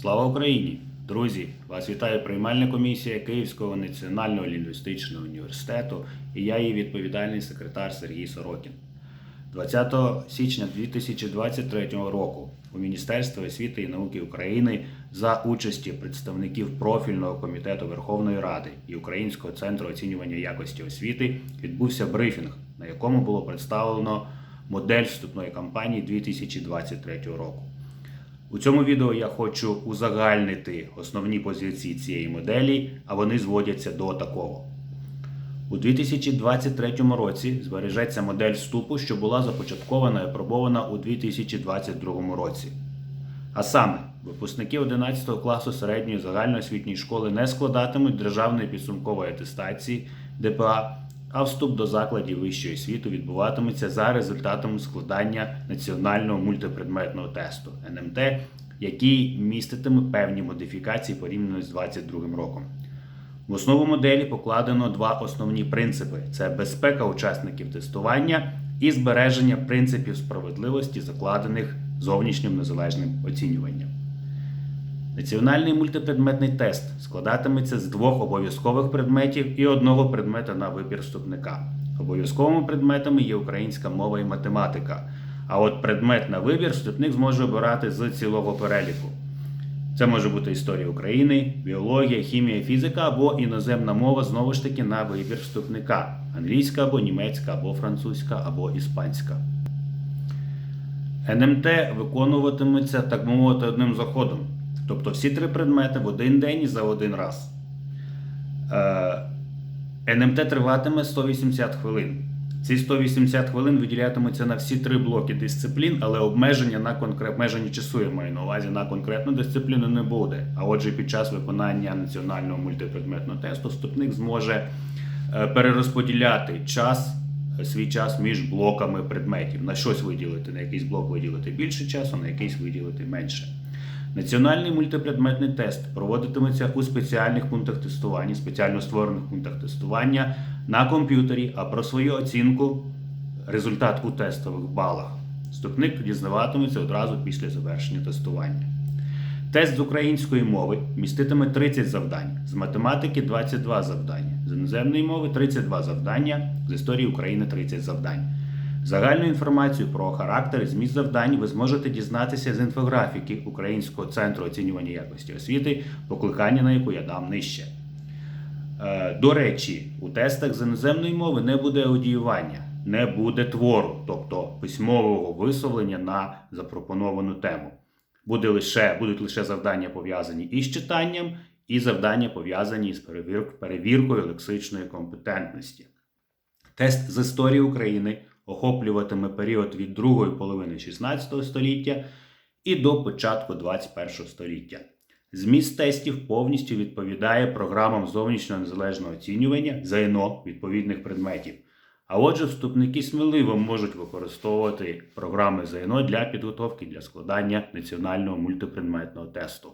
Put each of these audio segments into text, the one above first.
Слава Україні! Друзі! Вас вітає приймальна комісія Київського національного лінгвістичного університету і я її відповідальний секретар Сергій Сорокін. 20 січня 2023 року у Міністерстві освіти і науки України за участі представників профільного комітету Верховної Ради і Українського центру оцінювання якості освіти відбувся брифінг, на якому було представлено модель вступної кампанії 2023 року. У цьому відео я хочу узагальнити основні позиції цієї моделі, а вони зводяться до такого. У 2023 році збережеться модель вступу, що була започаткована і опробована у 2022 році. А саме, випускники 11 класу середньої загальноосвітньої школи не складатимуть державної підсумкової атестації ДПА, а вступ до закладів вищої освіти відбуватиметься за результатами складання національного мультипредметного тесту НМТ, який міститиме певні модифікації порівняно з 2022 роком. В основу моделі покладено два основні принципи: це безпека учасників тестування і збереження принципів справедливості, закладених зовнішнім незалежним оцінюванням. Національний мультипредметний тест складатиметься з двох обов'язкових предметів і одного предмета на вибір вступника. Обов'язковими предметами є українська мова і математика. А от предмет на вибір вступник зможе обирати з цілого переліку. Це може бути історія України, біологія, хімія, фізика або іноземна мова знову ж таки на вибір вступника: англійська або німецька, або французька, або іспанська. НМТ виконуватиметься, так мовити, одним заходом. Тобто всі три предмети в один день і за один раз. Е, НМТ триватиме 180 хвилин. Ці 180 хвилин виділятимуться на всі три блоки дисциплін, але обмеження на конкрет... обмеження часу я маю на увазі на конкретну дисципліну не буде. А отже, під час виконання національного мультипредметного тесту вступник зможе е, перерозподіляти час, е, свій час між блоками предметів. На щось виділити, на якийсь блок виділити більше часу, на якийсь виділити менше. Національний мультипредметний тест проводитиметься у спеціальних пунктах тестування, спеціально створених пунктах тестування на комп'ютері, а про свою оцінку, результат у тестових балах, вступник дізнаватиметься одразу після завершення тестування. Тест з української мови міститиме 30 завдань, з математики 22 завдання, з іноземної мови 32 завдання, з історії України 30 завдань. Загальну інформацію про характер і зміст завдань ви зможете дізнатися з інфографіки Українського центру оцінювання якості освіти, покликання на яку я дам нижче. Е, До речі, у тестах з іноземної мови не буде аудіювання, не буде твору, тобто письмового висловлення на запропоновану тему. Буде лише, будуть лише завдання пов'язані із читанням, і завдання пов'язані з перевір- перевіркою лексичної компетентності. Тест з історії України охоплюватиме період від другої половини 16 століття і до початку 21 століття. Зміст тестів повністю відповідає програмам зовнішнього незалежного оцінювання ЗНО відповідних предметів. А отже, вступники сміливо можуть використовувати програми ЗНО для підготовки для складання національного мультипредметного тесту.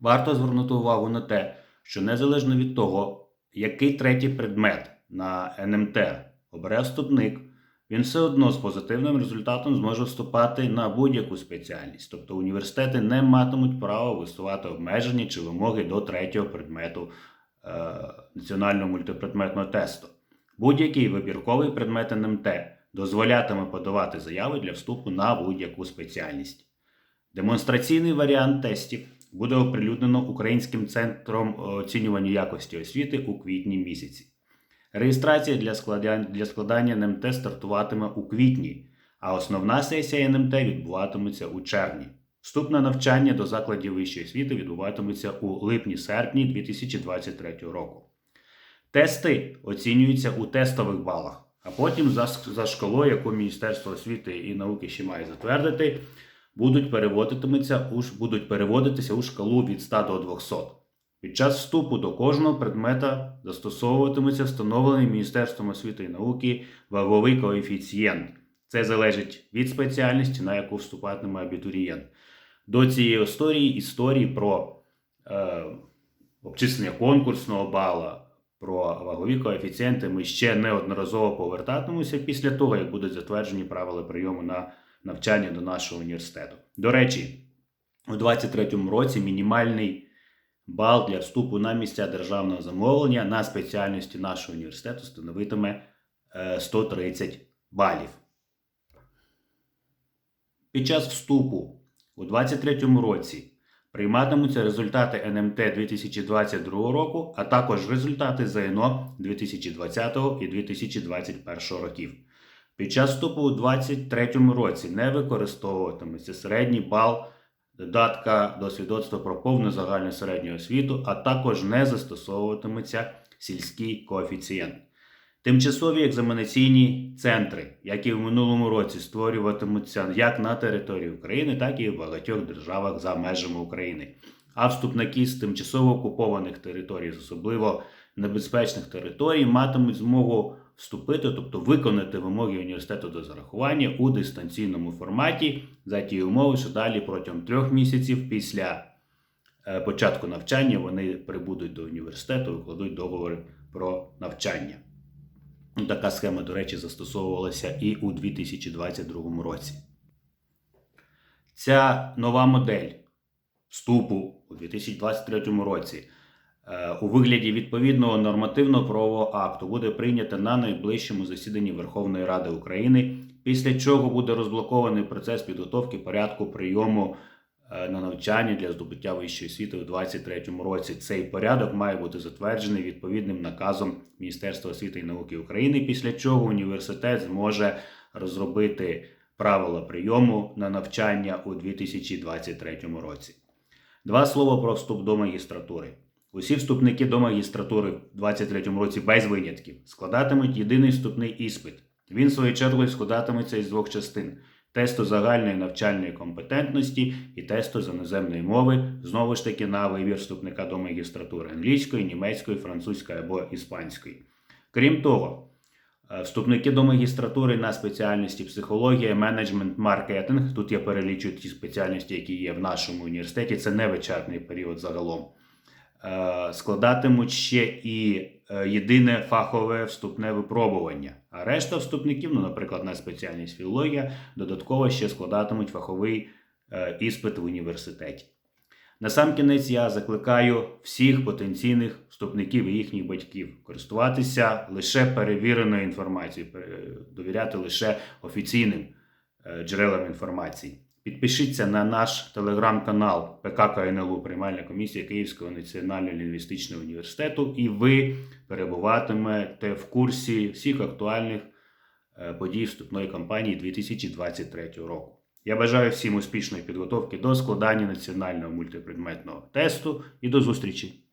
Варто звернути увагу на те, що незалежно від того, який третій предмет на НМТ обере вступник, він все одно з позитивним результатом зможе вступати на будь-яку спеціальність. Тобто університети не матимуть права висувати обмеження чи вимоги до третього предмету е, національного мультипредметного тесту. Будь-який вибірковий предмет НМТ дозволятиме подавати заяви для вступу на будь-яку спеціальність. Демонстраційний варіант тестів буде оприлюднено Українським центром оцінювання якості освіти у квітні місяці. Реєстрація для складання, для складання НМТ стартуватиме у квітні, а основна сесія НМТ відбуватиметься у червні. Вступ на навчання до закладів вищої освіти відбуватиметься у липні-серпні 2023 року. Тести оцінюються у тестових балах, а потім за, за шкалою, яку Міністерство освіти і науки ще має затвердити, будуть, переводитиметься у, будуть переводитися у шкалу від 100 до 200. Під час вступу до кожного предмета застосовуватиметься встановлений Міністерством освіти і науки ваговий коефіцієнт. Це залежить від спеціальності, на яку вступатиме абітурієнт. До цієї історії історії про е, обчислення конкурсного бала, про вагові коефіцієнти ми ще неодноразово повертатимемося після того, як будуть затверджені правила прийому на навчання до нашого університету. До речі, у 2023 році мінімальний бал для вступу на місця державного замовлення на спеціальності нашого університету становитиме е, 130 балів. Під час вступу у 2023 році прийматимуться результати НМТ 2022 року, а також результати ЗНО 2020 і 2021 років. Під час вступу у 2023 році не використовуватиметься середній бал додатка до свідоцтва про повну загальну середню освіту, а також не застосовуватиметься сільський коефіцієнт. Тимчасові екзаменаційні центри, які в минулому році створюватимуться як на території України, так і в багатьох державах за межами України. А вступники з тимчасово окупованих територій, особливо небезпечних територій, матимуть змогу вступити, тобто виконати вимоги університету до зарахування у дистанційному форматі за ті умови, що далі протягом трьох місяців після е, початку навчання вони прибудуть до університету, викладуть договори про навчання. Ну, Така схема, до речі, застосовувалася і у 2022 році. Ця нова модель вступу у 2023 році у вигляді відповідного нормативного правового акту буде прийнята на найближчому засіданні Верховної Ради України, після чого буде розблокований процес підготовки порядку прийому е, на навчання для здобуття вищої освіти у 2023 році. Цей порядок має бути затверджений відповідним наказом Міністерства освіти і науки України, після чого університет зможе розробити правила прийому на навчання у 2023 році. Два слова про вступ до магістратури. Усі вступники до магістратури в 2023 році без винятків складатимуть єдиний вступний іспит. Він, в свою чергу, складатиметься із двох частин: тесту загальної навчальної компетентності і тесту з іноземної мови, знову ж таки, на вибір вступника до магістратури англійської, німецької, французької або іспанської. Крім того, е, вступники до магістратури на спеціальності психологія, менеджмент, маркетинг. Тут я перелічую ті спеціальності, які є в нашому університеті. Це не вичерпний період загалом. Е, Складатимуть ще і е, єдине фахове вступне випробування. А решта вступників, ну, наприклад, на спеціальність філологія, додатково ще складатимуть фаховий е, іспит в університеті. Насамкінець я закликаю всіх потенційних вступників і їхніх батьків користуватися лише перевіреною інформацією, довіряти лише офіційним джерелам інформації. Підпишіться на наш телеграм-канал ПК КНЛУ Приймальна комісія Київського національного лінгвістичного університету, і ви перебуватимете в курсі всіх актуальних е, подій вступної кампанії 2023 року. Я бажаю всім успішної підготовки до складання національного мультипредметного тесту і до зустрічі!